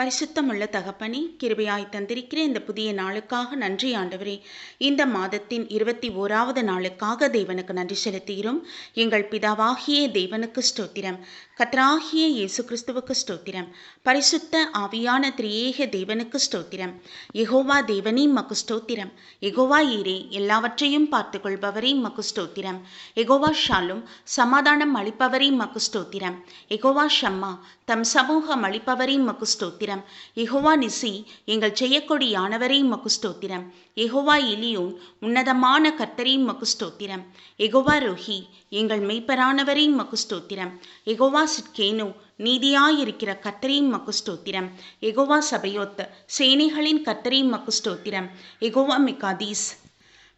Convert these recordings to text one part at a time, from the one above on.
பரிசுத்தமுள்ள தகப்பனே கிருபையாய் தந்திருக்கிற இந்த புதிய நாளுக்காக நன்றி ஆண்டவரே. இந்த மாதத்தின் இருபத்தி ஓராவது நாளுக்காக தேவனுக்கு நன்றி செலுத்துகிறோம். எங்கள் பிதாவாகிய தேவனுக்கு ஸ்தோத்திரம். கத்ராகிய இயேசு கிறிஸ்துவுக்கு ஸ்தோத்திரம். பரிசுத்த ஆவியான திரியேக தேவனுக்கு ஸ்தோத்திரம். எகோவா தேவனே மக்கு ஸ்தோத்திரம். எகோவா ஈரே எல்லாவற்றையும் பார்த்து கொள்பவரே மக்கு ஸ்தோத்திரம். எகோவா ஷாலும் சமாதானம் அளிப்பவரே மக்கு ஸ்தோத்திரம். எகோவா ஷம்மா தம் சமூகம் அளிப்பவரே மக்கு ஸ்தோத்திரம். எகோவா நிசி எங்கள் செய்யக்கொடியானவரே மக்கு ஸ்தோத்திரம். எகோவா இலியோன் உன்னதமான கர்த்தரே மக்கு ஸ்தோத்திரம். எகோவா ரோஹி எங்கள் மெய்ப்பரானவரே மக்கு ஸ்தோத்திரம். எகோவா சிட்கேனு நீதியாயிருக்கிற கத்தரே மக்கு ஸ்தோத்திரம். எகோவா சபையோத் சேனைகளின் கத்தரின் மக்கு ஸ்தோத்திரம். எகோவா மிகாதீஸ்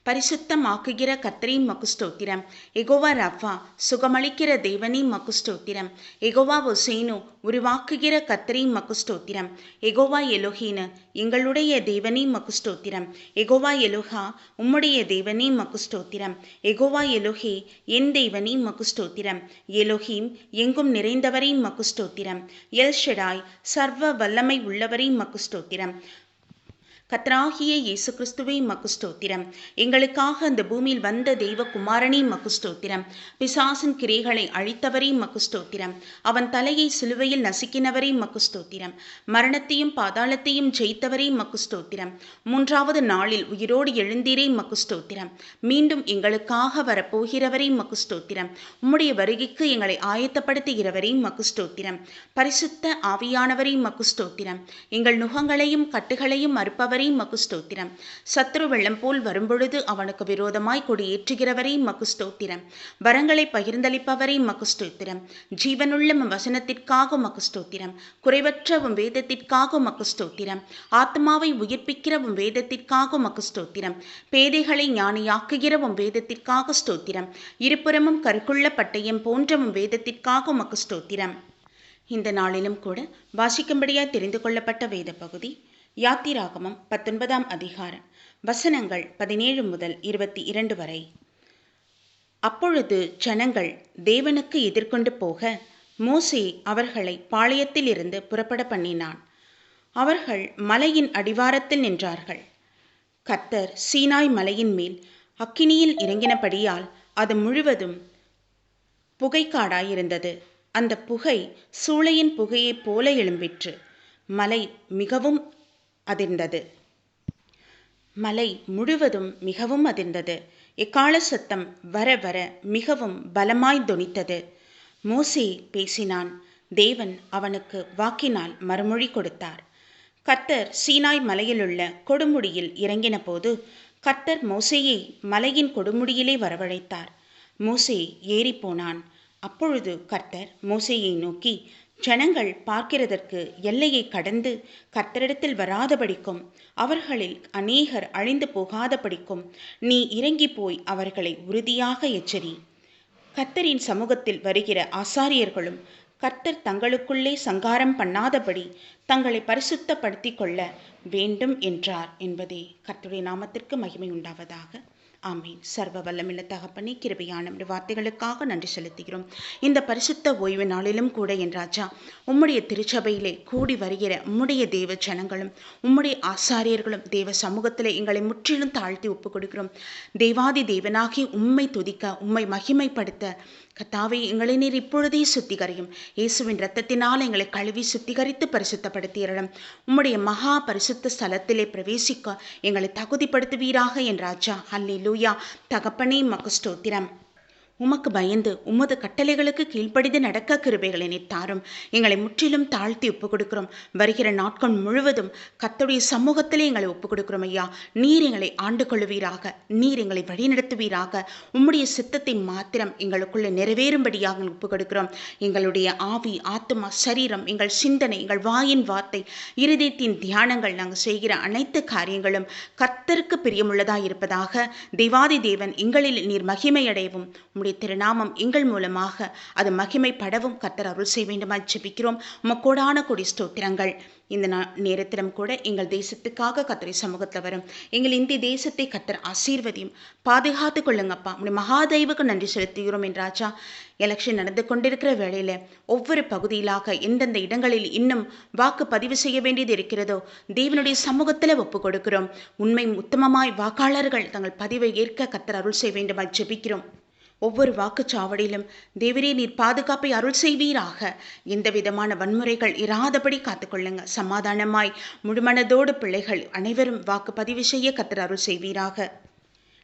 பரிசுத்தமாக்குகிற கத்தரி மகுஸ்தோத்திரம். எகோவா ரஃபா சுகமளிக்கிற தேவனி மகுஸ்தோத்திரம். எகோவா ஒசேனு உருவாக்குகிற கத்தரை மகுஸ்தோத்திரம். எகோவா எலோஹீனு எங்களுடைய தேவனி மகுஸ்தோத்திரம். எகோவா எலோஹா உம்முடைய தேவனி மகுஸ்தோத்திரம். எகோவா எலோஹே என் தேவனி மகுஸ்தோத்திரம். எலோஹீம் எங்கும் நிறைந்தவரை மகுஸ்தோத்திரம். எல் ஷெடாய் சர்வ வல்லமை உள்ளவரை மகுஸ்தோத்திரம். கத்ராகிய இயேசு கிறிஸ்துவை மக்குஸ்தோத்திரம். எங்களுக்காக அந்த பூமியில் வந்த தெய்வ குமாரனே மக்குஸ்தோத்திரம். பிசாசின் கிரைகளை அழித்தவரே மக்குஸ்தோத்திரம். அவன் தலையை சிலுவையில் நசுக்கினவரே மக்குஸ்தோத்திரம். மரணத்தையும் பாதாளத்தையும் ஜெயித்தவரே மக்கு ஸ்தோத்திரம் மூன்றாவது நாளில் உயிரோடு எழுந்தீரே மக்குஸ்தோத்திரம். மீண்டும் எங்களுக்காக வரப்போகிறவரே மக்குஸ்தோத்திரம். உம்முடைய வருகைக்கு எங்களை ஆயத்தப்படுத்துகிறவரே மக்குஸ்தோத்திரம். பரிசுத்த ஆவியானவரே மக்குஸ்தோத்திரம். எங்கள் நுகங்களையும் கட்டுகளையும் மறுப்பவரே மக்கு மகுஸ்தோத்திரம். சத்ரு வெள்ளம் போல் வரும்பொழுது அவனுக்கு விரோதமாய் கொடியேற்றுகிறவரே மகுஸ்தோத்திரம். வரங்களை பகிர்ந்தளிப்பவரே மகுஸ்தோத்திரம். ஜீவனுள்ள வசனத்திற்காக மகுஸ்தோத்திரம். குறைவற்ற உம் வேதத்திற்காக மகுஸ்தோத்திரம். ஆத்மாவை உயிர்ப்பிக்கிற உம் வேதத்திற்காக மகுஸ்தோத்திரம். பேதைகளை ஞானியாக்குகிற உம் வேதத்திற்காக ஸ்தோத்திரம். இருபுறமும் கற்குள்ள பட்டயம் போன்ற உம் வேதத்திற்காக மகுஸ்தோத்திரம். இந்த நாளிலும் கூட வாசிக்கும்படியாக தெரிந்து கொள்ளப்பட்ட வேத பகுதி யாத்திராகமம் பத்தொன்பதாம் அதிகாரம் வசனங்கள் பதினேழு முதல் இருபத்தி இரண்டு வரை. அப்பொழுது ஜனங்கள் தேவனுக்கு எதிர்கொண்டு போக மோசே அவர்களை பாளையத்திலிருந்து புறப்பட பண்ணினான். அவர்கள் மலையின் அடிவாரத்தில் நின்றார்கள். கத்தர் சீனாய் மலையின் மேல் அக்கினியில் இறங்கினபடியால் அது முழுவதும் புகைக்காடாயிருந்தது. அந்த புகை சூளையின் புகையைப் போல எழும்பிற்று. மலை மிகவும் அதிர்ந்தது. மலை முழுவதும் மிகவும் அதிர்ந்தது. எக்கால சத்தம் வர வர மிகவும் பலமாய் தொனித்தது மோசே பேசினான். தேவன் அவனுக்கு வாக்கினால் மறுமொழி கொடுத்தார். கர்த்தர் சீனாய் மலையிலுள்ள கொடுமுடியில் இறங்கின போது கர்த்தர் மோசையை மலையின் கொடுமுடியிலே வரவழைத்தார். மோசே ஏறிப்போனான். அப்பொழுது கர்த்தர் மோசையை நோக்கி ஜனங்கள் பார்க்கிறதற்கு எல்லையை கடந்து கர்த்தரிடத்தில் வராதபடிக்கும் அவர்களில் அநேகர் அழிந்து போகாதபடிக்கும் நீ இறங்கி போய் அவர்களை உறுதியாக எச்சரி. கர்த்தரின் சமூகத்தில் வருகிற ஆசாரியர்களும் கர்த்தர் தங்களுக்குள்ளே சங்காரம் பண்ணாதபடி தங்களை பரிசுத்தப்படுத்திக் கொள்ள வேண்டும் என்றார் என்பதே கர்த்தருடைய நாமத்திற்கு மகிமை உண்டாவதாக. ஆமீன். சர்வ வல்லமில்ல தகப்பனே கிருபையான வார்த்தைகளுக்காக நன்றி செலுத்துகிறோம். இந்த பரிசுத்த ஓய்வு நாளிலும் கூட என் ராஜா உம்முடைய திருச்சபையிலே கூடி வருகிற உம்முடைய தேவ ஜனங்களும் உம்முடைய ஆசாரியர்களும் தேவ சமூகத்தில் எங்களை முற்றிலும் தாழ்த்தி ஒப்பு கொடுக்கிறோம் தேவாதி தேவனாகி உம்மை துதிக்க உம்மை மகிமைப்படுத்த கத்தாவை எங்களை நீர் இப்பொழுதே சுத்திகரியும். இயேசுவின் ரத்தத்தினால் எங்களை கழுவி சுத்திகரித்து பரிசுத்தப்படுத்தியறலும் உம்முடைய மகா பரிசுத்த ஸ்தலத்திலே பிரவேசிக்க எங்களை தகுதிப்படுத்துவீராக என் ராஜா. அல்லிலு லூயா தகப்பனே மகஸ்டோத்திரம் உமக்கு பயந்து உமது கட்டளைகளுக்கு கீழ்ப்படிந்து நடக்க கிருபைகளை தாரும் எங்களை முற்றிலும் தாழ்த்தி ஒப்புக் கொடுக்கிறோம் வருகிற நாட்கள் முழுவதும் கத்தோடைய சமூகத்திலே எங்களை ஒப்புக் கொடுக்கிறோம் ஐயா. நீர் எங்களை ஆண்டு கொள்ளுவீராக நீர் எங்களை வழிநடத்துவீராக. உம்முடைய சித்தத்தை மாத்திரம் எங்களுக்குள்ளே நிறைவேறும்படியாக ஒப்புக் கொடுக்கிறோம் எங்களுடைய ஆவி ஆத்மா சரீரம் எங்கள் சிந்தனை எங்கள் வாயின் வார்த்தை இருதயத்தின் தியானங்கள் நாங்கள் செய்கிற அனைத்து காரியங்களும் கத்தருக்கு பிரியமுள்ளதாக இருப்பதாக தேவாதி தேவன் எங்களில் நீர் மகிமையடையவும் உம்முடைய திருநாமம் எங்கள் மூலமாக. அது மகிமைப்படவும் கத்தர் அருள் செய்ய வேண்டுமாய் ஜெபிக்கிறோம். உமக்கோடான கொடி ஸ்தோத்திரங்கள். இந்த நா நேரத்திலும் கூட எங்கள் தேசத்துக்காக கத்தரை சமூகத்தில் வரும். எங்கள் இந்திய தேசத்தை கத்தர் ஆசீர்வதியும். பாதுகாத்து கொள்ளுங்கப்பா. உடைய மகாதெய்வுக்கு நன்றி செலுத்துகிறோம் என் ராஜா. எலெக்ஷன் நடந்து கொண்டிருக்கிற வேளையில் ஒவ்வொரு பகுதியிலாக எந்தெந்த இடங்களில் இன்னும் வாக்கு பதிவு செய்ய வேண்டியது இருக்கிறதோ தேவனுடைய சமூகத்தில் ஒப்பு கொடுக்கிறோம். உண்மை உத்தமமாய் வாக்காளர்கள் தங்கள் பதிவை ஏற்க கத்தர் அருள் செய்ய வேண்டுமாய் ஜெபிக்கிறோம். ஒவ்வொரு வாக்குச்சாவடியிலும் தேவரே நீர் பாதுகாப்பை அருள் செய்வீராக. எந்த விதமான வன்முறைகள் இராதபடி காத்துக்கொள்ளுங்க. சமாதானமாய் முழுமனதோடு பிள்ளைகள் அனைவரும் வாக்கு பதிவு செய்ய கத்தர் அருள் செய்வீராக.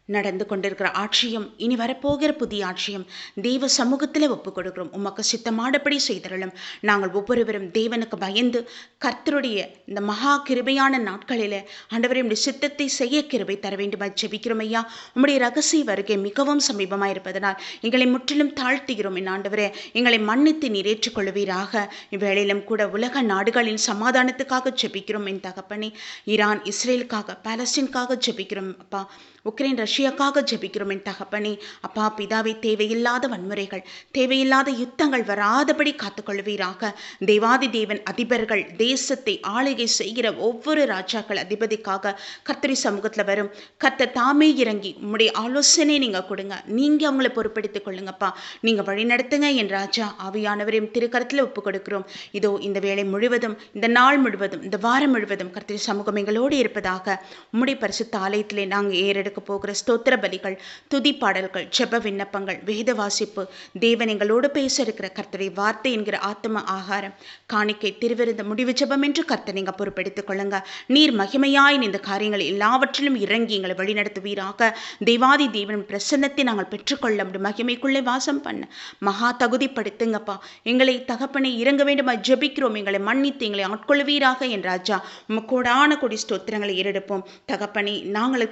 நடந்து கொண்டிருக்கிற ஆட்சியம் இனி வரப்போகிற புதிய ஆட்சியம் தெய்வ சமூகத்தில் ஒப்பு கொடுக்கிறோம் உமக்கு சித்தமானபடி செய்தரலும் நாங்கள் ஒவ்வொருவரும் தேவனுக்கு பயந்து கர்த்தருடைய இந்த மகா கிருபையான நாட்களில் ஆண்டவரையும் சித்தத்தை செய்ய கிருபை தர வேண்டுமா. ஜெபிக்கிறோம் ஐயா. உம்முடைய ரகசிய வருகை மிகவும் சமீபமாக இருப்பதனால் எங்களை முற்றிலும் தாழ்த்துகிறோம் என் ஆண்டவரே. எங்களை மன்னித்து நீரேற்றுக் கொள்வீராக. இவ்வேளையிலும் கூட உலக நாடுகளின் சமாதானத்துக்காக ஜெபிக்கிறோம் என் தகப்பனே. ஈரான் இஸ்ரேலுக்காக பாலஸ்டீனுக்காக ஜெபிக்கிறோம் அப்பா. உக்ரைன் ரஷ்யாக்காக ஜெபிக்கிறோம் என் தகப்பனே. அப்பா பிதாவை தேவையில்லாத வன்முறைகள் தேவையில்லாத யுத்தங்கள் வராதபடி காத்துக்கொள்வீராக. தேவாதி தேவன் அதிபர்கள் தேசத்தை ஆளுகை செய்கிற ஒவ்வொரு ராஜாக்கள் அதிபதிக்காக கர்த்தரி சமூகத்தில் வரும். கர்த்தர் தாமே இறங்கி உங்களுடைய ஆலோசனை நீங்கள் கொடுங்க. நீங்கள் அவங்கள பொறுப்படுத்திக் கொள்ளுங்கப்பா. நீங்கள் வழி நடத்துங்க என் ராஜா. ஆவியானவரையும் திருக்கரத்தில் ஒப்பு கொடுக்கிறோம் இதோ இந்த வேலை முழுவதும் இந்த நாள் முழுவதும் இந்த வாரம் முழுவதும் கர்த்தரி சமூகம் எங்களோடு இருப்பதாக உம்முடைய பரிசுத்த ஆலயத்திலே நாங்கள் எடுக்க போகிற ஸ்தோத்திர பலிகள் துதி பாடல்கள் ஜெப விண்ணப்பங்கள் வேத வாசிப்பு தேவன் எங்களோடு பேச இருக்கிற கர்த்தரை வார்த்தை என்கிற ஆத்ம ஆகாரம் காணிக்கை திருவிருந்த முடிவு ஜெபம் என்று கர்த்தர் நீங்கள் பொறுப்பெடுத்துக் கொள்ளுங்க. நீர் மகிமையாய் இந்த காரியங்கள் எல்லாவற்றிலும் இறங்கி எங்களை வழிநடத்துவீராக. தெய்வாதி தேவன் பிரசன்னத்தை நாங்கள் பெற்றுக்கொள்ள முடியும் மகிமைக்குள்ளே வாசம் பண்ண. மகா தகுதிப்படுத்துங்கப்பா. எங்களை தகப்பனை இறங்க வேண்டுமா ஜெபிக்கிறோம். எங்களை மன்னித்து எங்களை ஆட்கொள்வீராக என் ராஜா. உமக்கோடான கொடி ஸ்தோத்திரங்களை ஏறெடுப்போம். தகப்பனை நாங்கள்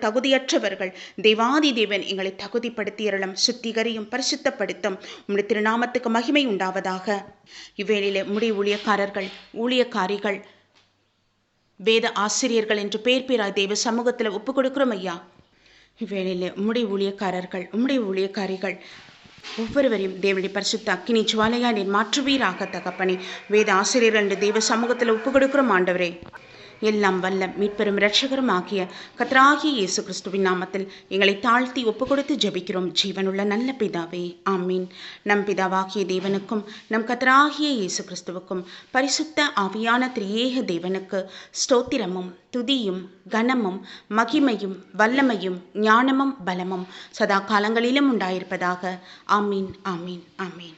பெற்றவர்கள் தேவாதி தேவன் எங்களை தகுதிப்படுத்தியறலும் சுத்திகரியும் பரிசுத்தப்படுத்தும். உம்முடைய திருநாமத்துக்கு மகிமை உண்டாவதாக. இவ்வேளையிலே முடி ஊழியக்காரர்கள் ஊழியக்காரிகள் வேத ஆசிரியர்கள் என்று பேர் பேராய் தேவ சமூகத்தில் ஒப்பு கொடுக்கிறோம் ஐயா. இவ்வேளையிலே உம்முடைய ஊழியக்காரர்கள் உம்முடைய ஊழியக்காரிகள் ஒவ்வொருவரையும் தேவனுடைய பரிசுத்த அக்கினி ஜுவாலையா நீர் மாற்றுவீராக தகப்பனே. வேத ஆசிரியர் என்று தேவ சமூகத்தில் ஒப்பு கொடுக்கிறோம் ஆண்டவரே. எல்லாம் வல்ல மீட்பெரும் இரட்சகரும் ஆகிய கத்ராகிய இயேசு கிறிஸ்துவின் நாமத்தில் எங்களை தாழ்த்தி ஒப்பு கொடுத்து ஜெபிக்கிறோம். ஜீவனுள்ள நல்ல பிதாவே ஆமீன். நம் பிதாவாகிய தேவனுக்கும் நம் கத்ராகிய இயேசு கிறிஸ்துவுக்கும் பரிசுத்த ஆவியான திரியேக தேவனுக்கு ஸ்தோத்திரமும் துதியும் கனமும் மகிமையும் வல்லமையும் ஞானமும் பலமும் சதா காலங்களிலும் உண்டாயிருப்பதாக. ஆமீன் ஆமீன் ஆமீன்.